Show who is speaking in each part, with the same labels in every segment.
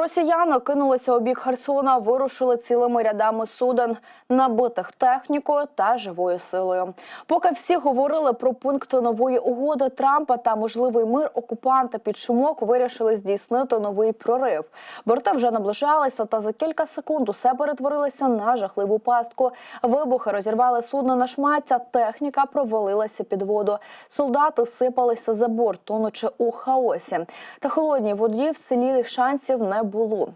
Speaker 1: Росіяни кинулися у бік Херсона, вирушили цілими рядами суден, набитих технікою та живою силою. Поки всі говорили про пункт нової угоди Трампа та можливий мир, окупанти під шумок вирішили здійснити новий прорив. Борти вже наближалися, та за кілька секунд усе перетворилося на жахливу пастку. Вибухи розірвали судно на шмаття, техніка провалилася під воду. Солдати сипалися за борт, тонучи у хаосі. Та холодній воді вцілілих шансів не.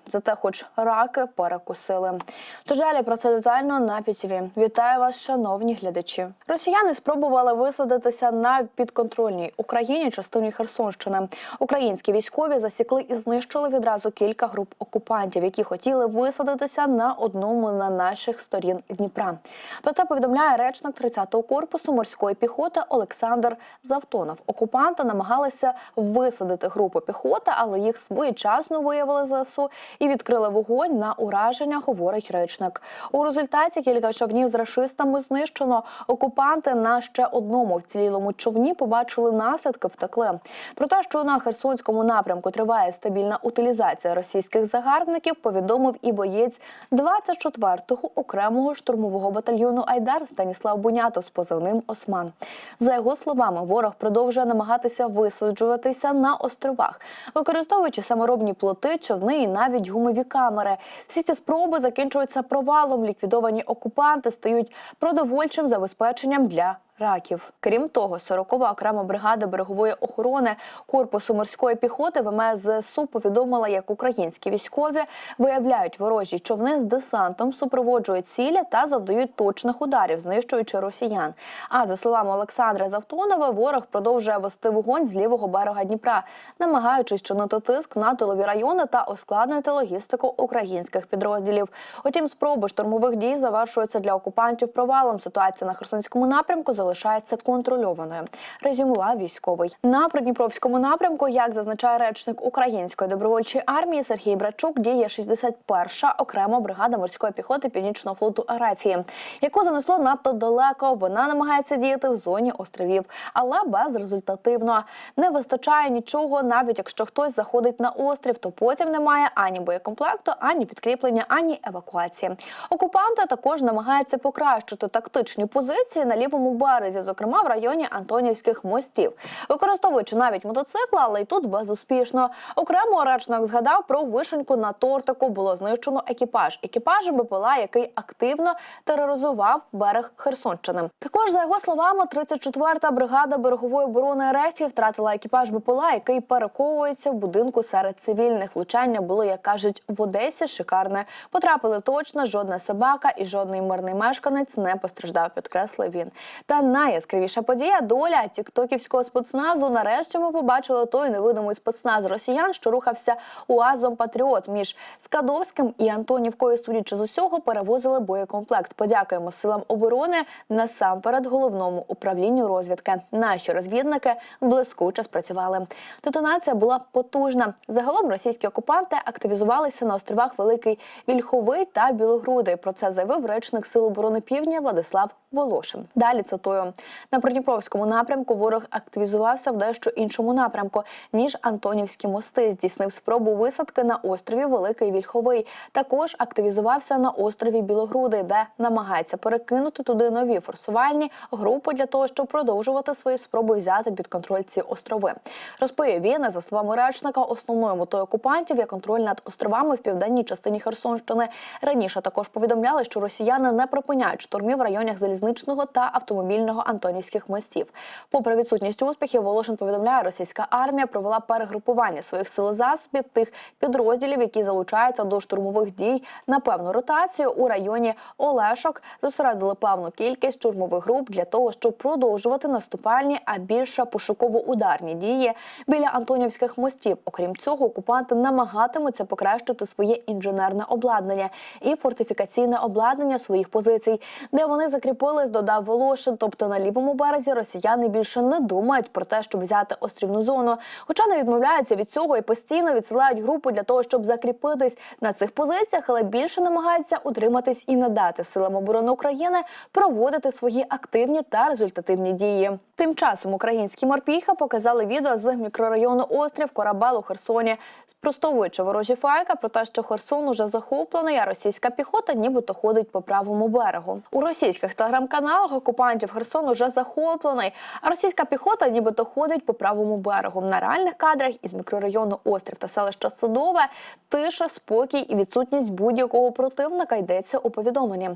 Speaker 1: Зате, хоч раки перекусили. Тож далі про це детально на PTV. Вітаю вас, шановні глядачі. Росіяни спробували висадитися на підконтрольній Україні частині Херсонщини. Українські військові засікли і знищили відразу кілька груп окупантів, які хотіли висадитися на одному на наших сторін Дніпра. Про це повідомляє речник 30-го корпусу морської піхоти Олександр Завтонов. Окупанти намагалися висадити групу піхоти, але їх своєчасно виявили ЗСУ і відкрили вогонь на ураження, говорить речник. У результаті кілька човнів з рашистами знищено. Окупанти на ще одному вцілілому човні побачили наслідки, втекли. Про те, що на Херсонському напрямку триває стабільна утилізація російських загарбників, повідомив і боєць 24-го окремого штурмового батальйону Айдар Станіслав Бунятов з позивним Осман. За його словами, ворог продовжує намагатися висаджуватися на островах, використовуючи саморобні плоти, човни і навіть гумові камери. Всі ці спроби закінчуються провалом. Ліквідовані окупанти стають продовольчим забезпеченням для раків. Крім того, 40-ва окрема бригада берегової охорони корпусу морської піхоти ВМС ЗСУ повідомила, як українські військові виявляють ворожі човни з десантом, супроводжують цілі та завдають точних ударів, знищуючи росіян. А за словами Олександра Завтонова, ворог продовжує вести вогонь з лівого берега Дніпра, намагаючись чинити тиск на тилові райони та ускладнити логістику українських підрозділів. Утім, спроби штурмових дій завершуються для окупантів провалом. Ситуація на Херсонському напрямку залишається контрольованою. Резюмував військовий на Придніпровському напрямку. Як зазначає речник української добровольчої армії Сергій Брачук, діє 61-ша окрема бригада морської піхоти Північного флоту Арафії, яку занесло надто далеко. Вона намагається діяти в зоні островів, але безрезультативно не вистачає нічого. Навіть якщо хтось заходить на острів, то потім немає ані боєкомплекту, ані підкріплення, ані евакуації. Окупанти також намагаються покращити тактичні позиції на лівому березі, зокрема в районі Антонівських мостів, використовуючи навіть мотоцикли, але й тут безуспішно. Окремо речник згадав про вишеньку на тортику. Було знищено екіпаж. Екіпаж БПЛА, який активно тероризував берег Херсонщини. Також за його словами, 34-та бригада берегової оборони РФ втратила екіпаж БПЛА, який перековується в будинку серед цивільних. Влучання було, як кажуть, в Одесі шикарне. Потрапили точно, жодна собака і жодний мирний мешканець не постраждав. Підкреслив він. Та найяскравіша подія доля тіктоківського спецназу. Нарешті ми побачили той невидимий спецназ росіян, що рухався уазом Патріот між Скадовським і Антонівкою. Судячи з усього, перевозили боєкомплект. Подякуємо силам оборони насамперед головному управлінню розвідки. Наші розвідники блискуче спрацювали. Детонація була потужна. Загалом російські окупанти активізувалися на островах Великий Вільховий та Білогрудий. Про це заявив речник Сил оборони Півдня Владислав Волошин. Далі цитую на Придніпровському напрямку. Ворог активізувався в дещо іншому напрямку ніж Антонівські мости. Здійснив спробу висадки на острові Великий Вільховий. Також активізувався на острові Білогруди, де намагається перекинути туди нові форсувальні групи для того, щоб продовжувати свої спроби взяти під контроль ці острови. Розповів він за словами речника, основною метою окупантів є контроль над островами в південній частині Херсонщини. Раніше також повідомляли, що росіяни не припиняють штурмів в районах залізничного та автомобільного антонівських мостів. Попри відсутність успіхів, Волошин повідомляє, російська армія провела перегрупування своїх сил засобів тих підрозділів, які залучаються до штурмових дій на певну ротацію у районі Олешок. Зосередили певну кількість штурмових груп для того, щоб продовжувати наступальні, а більше пошуково-ударні дії біля Антонівських мостів. Окрім цього, окупанти намагатимуться покращити своє інженерне обладнання і фортифікаційне обладнання своїх позицій, де вони закріпились, додав Волошин. Тобто на лівому березі росіяни більше не думають про те, щоб взяти острівну зону, хоча не відмовляються від цього і постійно відсилають групу для того, щоб закріпитись на цих позиціях, але більше намагаються утриматись і надати силам оборони України проводити свої активні та результативні дії. Тим часом українські морпіхи показали відео з мікрорайону Острів Корабел у Херсоні. Простовуючи ворожі файка про те, що Херсон уже захоплений, а російська піхота нібито ходить по правому берегу. У російських телеграм-каналах окупантів Херсон уже захоплений, а російська піхота нібито ходить по правому берегу. На реальних кадрах із мікрорайону Острів та селища Садове тиша, спокій і відсутність будь-якого противника йдеться у повідомленні.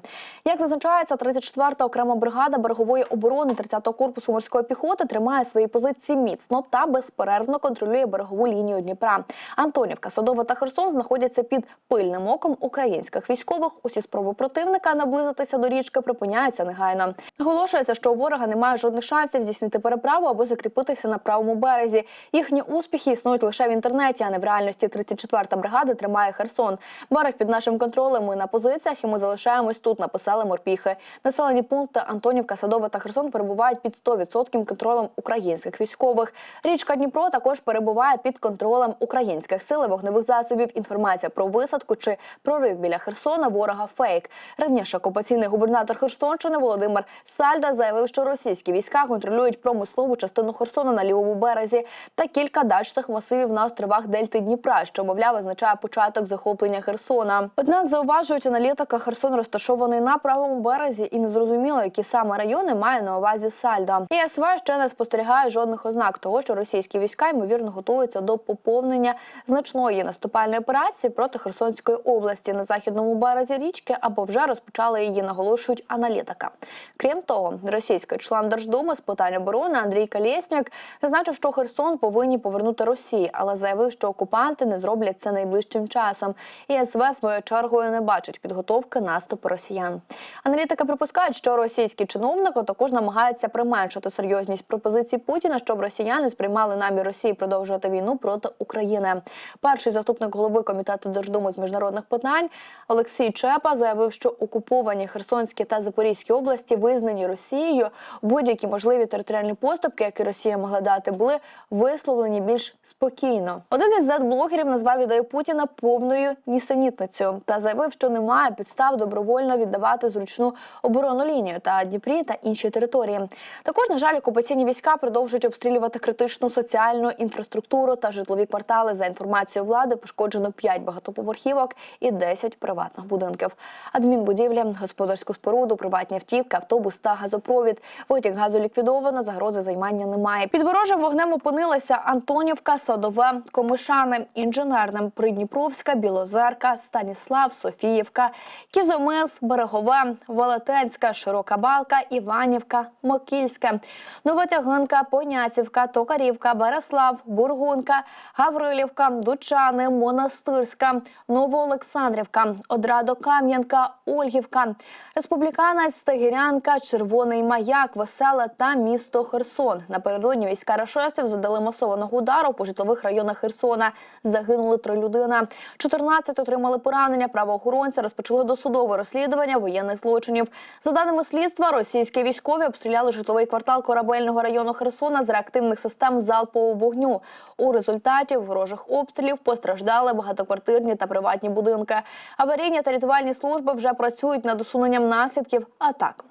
Speaker 1: Як зазначається, 34-та окрема бригада берегової оборони 30-го корпусу морської піхоти тримає свої позиції міцно та безперервно контролює берегову лінію Дніпра. Антонівка, Садова та Херсон знаходяться під пильним оком українських військових. Усі спроби противника наблизитися до річки припиняються негайно. Наголошується, що у ворога немає жодних шансів здійснити переправу або закріпитися на правому березі. Їхні успіхи існують лише в інтернеті, а не в реальності. 34-та бригада тримає Херсон. Берег під нашим контролем. Ми на позиціях і ми залишаємось тут. Написали морпіхи. Населені пункти Антонівка, Садова та Херсон перебувають під 100% контролем українських військових. Річка Дніпро також перебуває під контролем українських сил вогневих засобів. Інформація про висадку чи прорив біля Херсона ворога фейк. Раніше окупаційний губернатор Херсонщини Володимир Сальда заявив, що російські війська контролюють промислову частину Херсона на лівому березі та кілька дачних масивів на островах Дельти Дніпра, що мовляв означає початок захоплення Херсона. Однак зауважують аналітика, Херсон розташований на правому березі, і незрозуміло, які саме райони має на увазі Сальда. ЄСВ ще не спостерігає жодних ознак того, що російські війська ймовірно готуються до поповнення значної наступальної операції проти Херсонської області на західному березі річки або вже розпочали її, наголошують аналітика. Крім того, російський член Держдуми з питань оборони Андрій Калєснюк зазначив, що Херсон повинні повернути Росії, але заявив, що окупанти не зроблять це найближчим часом. І СВ своєю чергою не бачить підготовки наступу росіян. Аналітики припускають, що російські чиновники також намагаються применшити серйозність пропозицій Путіна, щоб росіяни сприймали намір Росії продовжувати війну проти України. Перший заступник голови комітету Держдуми з міжнародних питань Олексій Чепа заявив, що окуповані Херсонські та Запорізькі області визнані Росією. Будь-які можливі територіальні поступки, які Росія могла дати, були висловлені більш спокійно. Один із зет-блогерів назвав ідею Путіна повною нісенітницею та заявив, що немає підстав добровольно віддавати зручну оборонну лінію та Дніпрі та інші території. Також, на жаль, окупаційні війська продовжують обстрілювати критичну соціальну інфраструктуру та житлові квартали. За інформацією влади, пошкоджено 5 багатоповерхівок і 10 приватних будинків. Адмінбудівлі, господарську споруду, приватні автівки, автобус та газопровід. Витік газу ліквідовано, загрози займання немає. Під ворожим вогнем опинилися Антонівка, Садове, Комишани, Інженерним, Придніпровська, Білозерка, Станіслав, Софіївка, Кізомис, Берегове, Велетенська, Широка Балка, Іванівка, Мокільська, Новотягинка, Поняцівка, Токарівка, Береслав, Бургунка, Гаврилівка, Дучани, Монастирська, Новоолександрівка, Одрадо-Кам'янка, Ольгівка, Республіканець, Стагірянка, Червоний Маяк, Веселе та місто Херсон. Напередодні війська рашистів задали масованого удару по житлових районах Херсона. Загинули три людини. 14 отримали поранення. Правоохоронці розпочали досудове розслідування воєнних злочинів. За даними слідства, російські військові обстріляли житловий квартал корабельного району Херсона з реактивних систем залпового вогню. У результаті ворожих обстрілів постраждали багатоквартирні та приватні будинки. Аварійні та рятувальні служби вже працюють над усуненням наслідків атак.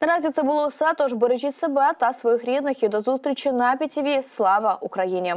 Speaker 1: Наразі це було все. Тож бережіть себе та своїх рідних і до зустрічі на ПІТІВІ. Слава Україні!